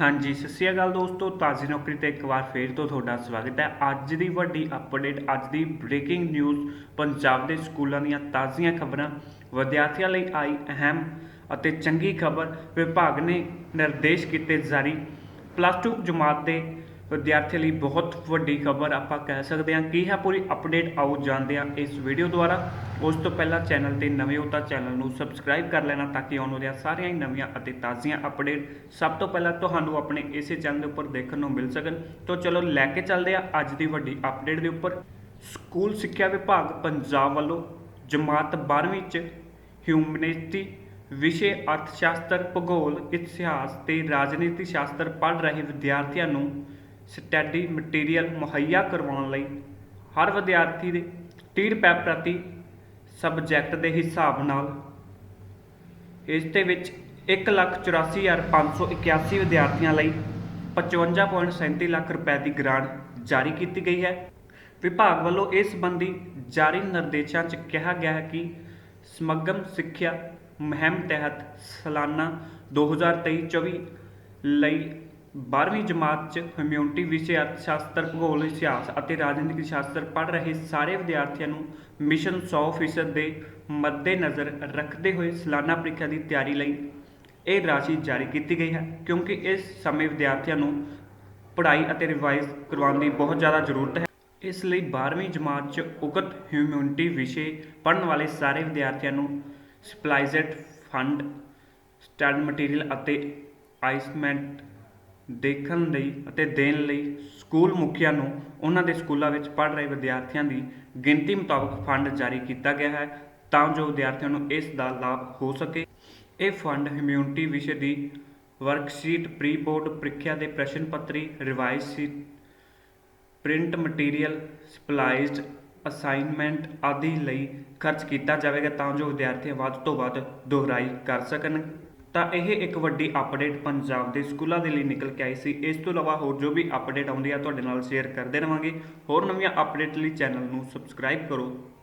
ਹਾਂਜੀ, ਸਤਿ ਸ਼੍ਰੀ ਅਕਾਲ ਦੋਸਤੋ, ਤਾਜ਼ੀ ਨੌਕਰੀ ਤੇ ਇੱਕ ਵਾਰ ਫੇਰ ਤੋਂ ਤੁਹਾਡਾ ਸਵਾਗਤ ਹੈ। ਅੱਜ ਦੀ ਵੱਡੀ ਅਪਡੇਟ ਅੱਜ ਦੀ ਬ੍ਰੇਕਿੰਗ ਨਿਊਜ਼ ਪੰਜਾਬ ਦੇ ਸਕੂਲਾਂ ਦੀਆਂ ਤਾਜ਼ੀਆਂ ਖਬਰਾਂ। ਵਿਦਿਆਰਥੀਆਂ ਲਈ ਆਈ ਅਹਿਮ ਅਤੇ ਚੰਗੀ ਖਬਰ, ਵਿਭਾਗ ਨੇ ਨਿਰਦੇਸ਼ ਕੀਤੇ ਜਾਰੀ। ਪਲੱਸ 2 ਜਮਾਤ ਦੇ ਵਿਦਿਆਰਥੀ ਲਈ ਬਹੁਤ ਵੱਡੀ ਖਬਰ ਆਪਾਂ ਕਹਿ ਸਕਦੇ ਹਾਂ ਕੀ ਹੈ ਪੂਰੀ ਅਪਡੇਟ ਆਓ ਜਾਣਦੇ ਹਾਂ ਇਸ ਵੀਡੀਓ ਦੁਆਰਾ। ਉਸ ਤੋਂ ਪਹਿਲਾਂ ਚੈਨਲ ਤੇ ਨਵੇਂ ਹੋ ਤਾਂ ਚੈਨਲ ਨੂੰ ਸਬਸਕ੍ਰਾਈਬ ਕਰ ਲੈਣਾ ਤਾਂ ਕਿ ਆਉਣ ਵਾਲੀਆਂ ਸਾਰੀਆਂ ਹੀ ਨਵੀਆਂ ਅਤੇ ਤਾਜ਼ੀਆਂ ਅਪਡੇਟ ਸਭ ਤੋਂ ਪਹਿਲਾਂ ਤੁਹਾਨੂੰ ਆਪਣੇ ਇਸੇ ਚੈਨਲ ਦੇ ਉੱਪਰ ਦੇਖਣ ਨੂੰ ਮਿਲ ਸਕਣ। ਤਾਂ ਚਲੋ ਲੈ ਕੇ ਚੱਲਦੇ ਹਾਂ ਅੱਜ ਦੀ ਵੱਡੀ ਅਪਡੇਟ ਦੇ ਉੱਪਰ। ਸਕੂਲ ਸਿੱਖਿਆ ਵਿਭਾਗ ਪੰਜਾਬ ਵੱਲੋਂ ਜਮਾਤ 12ਵੀਂ ਚ ਹਿਊਮਨਿਟੀ ਵਿਸ਼ੇ ਅਰਥਸ਼ਾਸਤਰ ਭੂਗੋਲ, ਇਤਿਹਾਸ ਤੇ ਰਾਜਨੀਤੀ ਸ਼ਾਸਤਰ ਪੜ੍ਹ ਰਹੇ ਵਿਦਿਆਰਥੀਆਂ ਨੂੰ ਸਟੱਡੀ ਮਟੀਰੀਅਲ ਮੁਹੱਈਆ ਕਰਵਾਉਣ ਲਈ ਹਰ ਵਿਦਿਆਰਥੀ ਦੇ ਫੀਡਬੈਕ ਪ੍ਰਤੀ ਸਬਜੈਕਟ ਦੇ ਹਿਸਾਬ ਨਾਲ। ਇਸ ਦੇ ਵਿੱਚ 184581 ਵਿਦਿਆਰਥੀਆਂ ਲਈ 55.37 ਲੱਖ ਰੁਪਏ ਦੀ ਗ੍ਰਾਂਟ ਜਾਰੀ ਕੀਤੀ ਗਈ ਹੈ। ਵਿਭਾਗ ਵੱਲੋਂ ਇਸ ਸੰਬੰਧੀ ਜਾਰੀ ਨਿਰਦੇਸ਼ਾਂ 'ਚ ਕਿਹਾ ਗਿਆ ਹੈ ਕਿ ਸਮਗਮ ਸਿੱਖਿਆ ਮੁਹਿੰਮ ਤਹਿਤ ਸਾਲਾਨਾ 2023-24 ਲਈ 12ਵੀਂ ਜਮਾਤ 'ਚ ਹਿਊਮੈਨਿਟੀ ਵਿਸ਼ੇ ਅਰਥ ਸ਼ਾਸਤਰ, ਭੂਗੋਲ, ਇਤਿਹਾਸ ਅਤੇ ਰਾਜਨੀਤਿਕ ਸ਼ਾਸਤਰ ਪੜ੍ਹ ਰਹੇ ਸਾਰੇ ਵਿਦਿਆਰਥੀਆਂ ਨੂੰ ਮਿਸ਼ਨ 100% ਦੇ ਮੱਦੇਨਜ਼ਰ ਰੱਖਦੇ ਹੋਏ ਸਾਲਾਨਾ ਪ੍ਰੀਖਿਆ ਦੀ ਤਿਆਰੀ ਲਈ ਇਹ ਰਾਸ਼ੀ ਜਾਰੀ ਕੀਤੀ ਗਈ ਹੈ, ਕਿਉਂਕਿ ਇਸ ਸਮੇਂ ਵਿਦਿਆਰਥੀਆਂ ਨੂੰ ਪੜ੍ਹਾਈ ਅਤੇ ਰਿਵਾਈਜ਼ ਕਰਵਾਉਣ ਦੀ ਬਹੁਤ ਜ਼ਿਆਦਾ ਜ਼ਰੂਰਤ ਹੈ। ਇਸ ਲਈ 12ਵੀਂ ਜਮਾਤ 'ਚ ਉਕਤ ਹਿਊਮੈਨਿਟੀ ਵਿਸ਼ੇ ਪੜ੍ਹਨ ਵਾਲੇ ਸਾਰੇ ਵਿਦਿਆਰਥੀਆਂ ਨੂੰ ਸਪਲਾਈਜ਼ਡ ਫੰਡ ਸਟੱਡ ਮਟੀਰੀਅਲ ਅਤੇ ਆਈਸਮੈਂਟ ਦੇਖਣ ਲਈ ਅਤੇ ਦੇਣ ਲਈ ਸਕੂਲ ਮੁਖੀਆਂ ਨੂੰ ਉਹਨਾਂ ਦੇ ਸਕੂਲਾਂ ਵਿੱਚ ਪੜ੍ਹ ਰਹੇ ਵਿਦਿਆਰਥੀਆਂ ਦੀ ਗਿਣਤੀ ਮੁਤਾਬਕ ਫੰਡ ਜਾਰੀ ਕੀਤਾ ਗਿਆ ਹੈ ਤਾਂ ਜੋ ਵਿਦਿਆਰਥੀਆਂ ਨੂੰ ਇਸ ਦਾ ਲਾਭ ਹੋ ਸਕੇ। ਇਹ ਫੰਡ ਹਮਿਊਨਿਟੀ ਵਿਸ਼ੇ ਦੀ ਵਰਕਸ਼ੀਟ ਪ੍ਰੀ ਬੋਰਡ ਪ੍ਰੀਖਿਆ ਦੇ ਪ੍ਰਸ਼ਨ ਪੱਤਰੀ revise sheet print material supplies assignment ਆਦਿ ਲਈ ਖਰਚ ਕੀਤਾ ਜਾਵੇਗਾ ਤਾਂ ਜੋ ਵਿਦਿਆਰਥੀ ਵੱਧ ਤੋਂ ਵੱਧ ਦੁਹਰਾਈ ਕਰ ਸਕਣ। ਤਾਂ ਇਹ ਇੱਕ ਵੱਡੀ ਅਪਡੇਟ ਪੰਜਾਬ ਦੇ ਸਕੂਲਾਂ ਦੇ ਲਈ ਨਿਕਲ ਕੇ ਆਈ ਸੀ। ਇਸ ਤੋਂ ਇਲਾਵਾ ਹੋਰ ਜੋ ਵੀ ਅਪਡੇਟ ਆਉਂਦੀ ਆ, ਤੁਹਾਡੇ ਨਾਲ ਸ਼ੇਅਰ ਕਰਦੇ ਰਵਾਂਗੇ। ਹੋਰ ਨਵੀਆਂ ਅਪਡੇਟ ਲਈ ਚੈਨਲ ਨੂੰ ਸਬਸਕ੍ਰਾਈਬ ਕਰੋ।